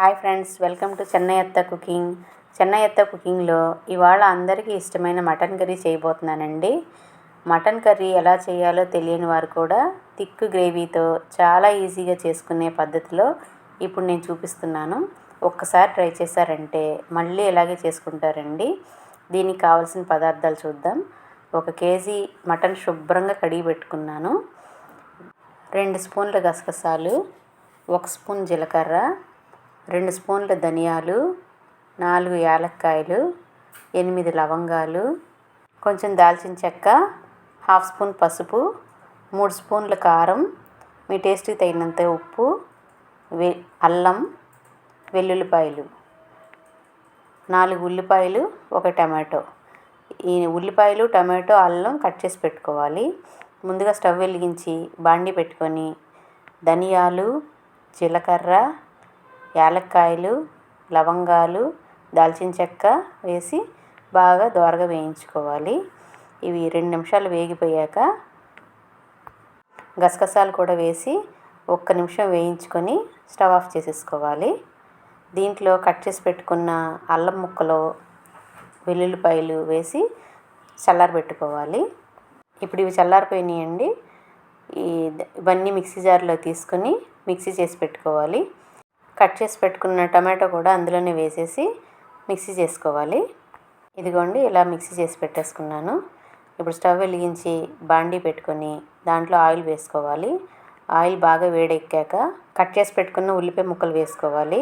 Hi friends welcome to చెన్నైయత్త cooking. Chennai అత్త కుకింగ్లో ఇవాళ అందరికీ ఇష్టమైన మటన్ కర్రీ చేయబోతున్నానండి. మటన్ కర్రీ ఎలా చేయాలో తెలియని వారు కూడా థిక్ గ్రేవీతో చాలా ఈజీగా చేసుకునే పద్ధతిలో ఇప్పుడు నేను చూపిస్తున్నాను. ఒక్కసారి ట్రై చేశారంటే మళ్ళీ ఇలాగే చేసుకుంటారండి. దీనికి కావాల్సిన పదార్థాలు చూద్దాం. ఒక కేజీ మటన్ శుభ్రంగా కడిగి పెట్టుకున్నాను. రెండు స్పూన్ల గసగసాలు ఒక స్పూన్ జీలకర్ర రెండు స్పూన్ల ధనియాలు నాలుగు యాలక్కాయలు ఎనిమిది లవంగాలు కొంచెం దాల్చిన చెక్క హాఫ్ స్పూన్ పసుపు మూడు స్పూన్ల కారం మీ టేస్ట్కి తగినంత ఉప్పు వె అల్లం వెల్లుల్లిపాయలు. నాలుగు ఉల్లిపాయలు ఒక టమాటో. ఈ ఉల్లిపాయలు టమాటో అల్లం కట్ చేసి పెట్టుకోవాలి. ముందుగా స్టవ్ వెలిగించి బాండి పెట్టుకొని ధనియాలు జీలకర్ర యాలక్కాయలు లవంగాలు దాల్చిన చెక్క వేసి బాగా దోరగా వేయించుకోవాలి. ఇవి రెండు నిమిషాలు వేగిపోయాక గసగసాలు కూడా వేసి ఒక్క నిమిషం వేయించుకొని స్టవ్ ఆఫ్ చేసేసుకోవాలి. దీంట్లో కట్ చేసి పెట్టుకున్న అల్లం ముక్కలు వెల్లుల్లిపాయలు వేసి చల్లారబెట్టుకోవాలి ఇప్పుడు ఇవి చల్లారిపోయినాయండి. ఈ ఇవన్నీ మిక్సీ జార్లో తీసుకొని మిక్సీ చేసి పెట్టుకోవాలి. కట్ చేసి పెట్టుకున్న టమాటో కూడా అందులోనే వేసేసి మిక్సీ చేసుకోవాలి. ఇదిగోండి ఇలా మిక్సీ చేసి పెట్టేసుకున్నాను. ఇప్పుడు స్టవ్ వెలిగించి బాండీ పెట్టుకొని దాంట్లో ఆయిల్ వేసుకోవాలి. ఆయిల్ బాగా వేడెక్కాక కట్ చేసి పెట్టుకున్న ఉల్లిపాయ ముక్కలు వేసుకోవాలి.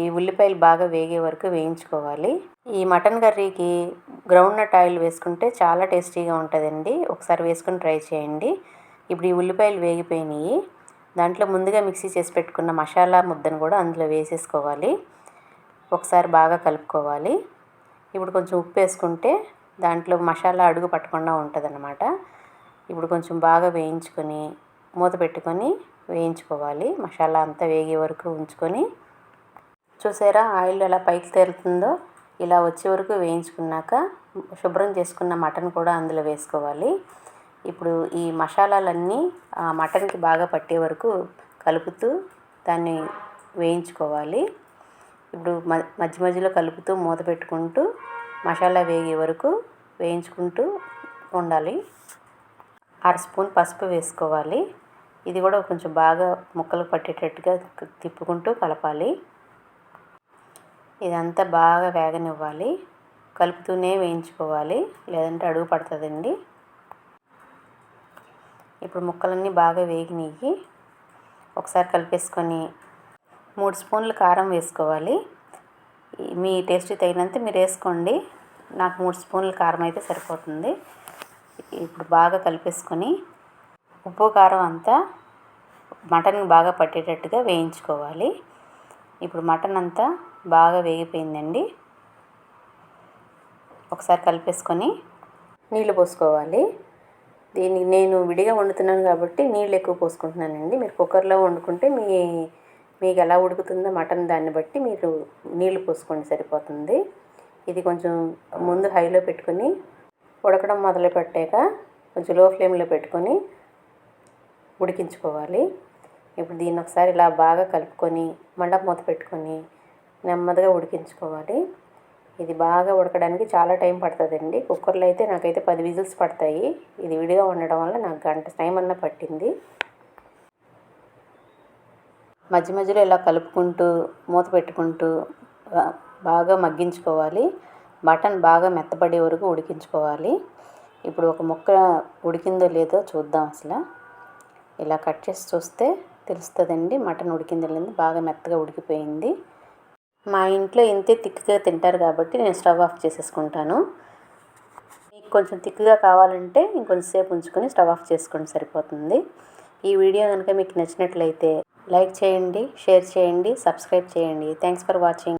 ఈ ఉల్లిపాయలు బాగా వేగే వరకు వేయించుకోవాలి. ఈ మటన్ కర్రీకి గ్రౌండ్ నట్ ఆయిల్ వేసుకుంటే చాలా టేస్టీగా ఉంటుందండి. ఒకసారి వేసుకుని ట్రై చేయండి. ఇప్పుడు ఈ ఉల్లిపాయలు వేగిపోయినాయి. దాంట్లో ముందుగా మిక్సీ చేసి పెట్టుకున్న మసాలా ముద్దను కూడా అందులో వేసేసుకోవాలి. ఒకసారి బాగా కలుపుకోవాలి. ఇప్పుడు కొంచెం ఉప్పు వేసుకుంటే దాంట్లో మసాలా అడుగు పట్టకుండా ఉంటుందన్నమాట. ఇప్పుడు కొంచెం బాగా వేయించుకొని మూత పెట్టుకొని వేయించుకోవాలి. మసాలా అంతా వేగే వరకు ఉంచుకొని. చూసారా ఆయిల్ ఎలా పైకి తేలుతుందో? ఇలా వచ్చే వరకు వేయించుకున్నాక శుభ్రం చేసుకున్న మటన్ కూడా అందులో వేసుకోవాలి. ఇప్పుడు ఈ మసాలాలన్నీ ఆ మటన్కి బాగా పట్టే వరకు కలుపుతూ దాన్ని వేయించుకోవాలి. ఇప్పుడు మధ్య మధ్యలో కలుపుతూ మూత పెట్టుకుంటూ మసాలా వేగే వరకు వేయించుకుంటూ ఉండాలి. అర స్పూన్ పసుపు వేసుకోవాలి. ఇది కూడా కొంచెం బాగా ముక్కలు పట్టేటట్టుగా తిప్పుకుంటూ కలపాలి. ఇదంతా బాగా వేగనివ్వాలి. కలుపుతూనే వేయించుకోవాలి. లేదంటే అడుగు పడుతుందండి. ఇప్పుడు ముక్కలన్నీ బాగా వేగినాయి. ఒకసారి కలిపేసుకొని మూడు స్పూన్లు కారం వేసుకోవాలి. మీ టేస్ట్ తగినంత మీరు వేసుకోండి. నాకు మూడు స్పూన్ల కారం అయితే సరిపోతుంది. ఇప్పుడు బాగా కలిపేసుకొని ఉప్పు కారం అంతా మటన్కి బాగా పట్టేటట్టుగా వేయించుకోవాలి. ఇప్పుడు మటన్ అంతా బాగా వేగిపోయిందండి. ఒకసారి కలిపేసుకొని నీళ్ళు పోసుకోవాలి. దీనికి నేను విడిగా వండుతున్నాను కాబట్టి నీళ్ళు ఎక్కువ పోసుకుంటున్నానండి. మీరు కుక్కర్లో వండుకుంటే మీ మీకు ఎలా ఉడుకుతుందో మటన్ దాన్ని బట్టి మీరు నీళ్ళు పోసుకోండి సరిపోతుంది. ఇది కొంచెం ముందు హైలో పెట్టుకొని ఉడకడం మొదలు పెట్టాక కొంచెం లో ఫ్లేమ్లో పెట్టుకొని ఉడికించుకోవాలి. ఇప్పుడు దీన్ని ఒకసారి ఇలా బాగా కలుపుకొని మళ్ళీ మూత పెట్టుకొని నెమ్మదిగా ఉడికించుకోవాలి. ఇది బాగా ఉడకడానికి చాలా టైం పడుతుందండి. కుక్కర్లో అయితే నాకైతే పది విజిల్స్ పడతాయి. ఇది విడిగా ఉండడం వల్ల నాకు గంట టైం అన్న పట్టింది. మధ్య మధ్యలో ఇలా కలుపుకుంటూ మూత పెట్టుకుంటూ బాగా మగ్గించుకోవాలి. మటన్ బాగా మెత్తపడే వరకు ఉడికించుకోవాలి. ఇప్పుడు ఒక ముక్క ఉడికిందో లేదో చూద్దాం అసలు. ఇలా కట్ చేసి చూస్తే తెలుస్తుందండి. మటన్ ఉడికిందో లేదో బాగా మెత్తగా ఉడికిపోయింది. మా ఇంట్లో ఇంతే తిక్కుగా తింటారు కాబట్టి నేను స్టవ్ ఆఫ్ చేసేసుకుంటాను. మీకు కొంచెం తిక్కుగా కావాలంటే ఇంకొంచెం సేపు ఉంచుకొని స్టవ్ ఆఫ్ చేసుకోండి సరిపోతుంది. ఈ వీడియో కనుక మీకు నచ్చినట్లయితే లైక్ చేయండి షేర్ చేయండి సబ్స్క్రైబ్ చేయండి. Thanks for watching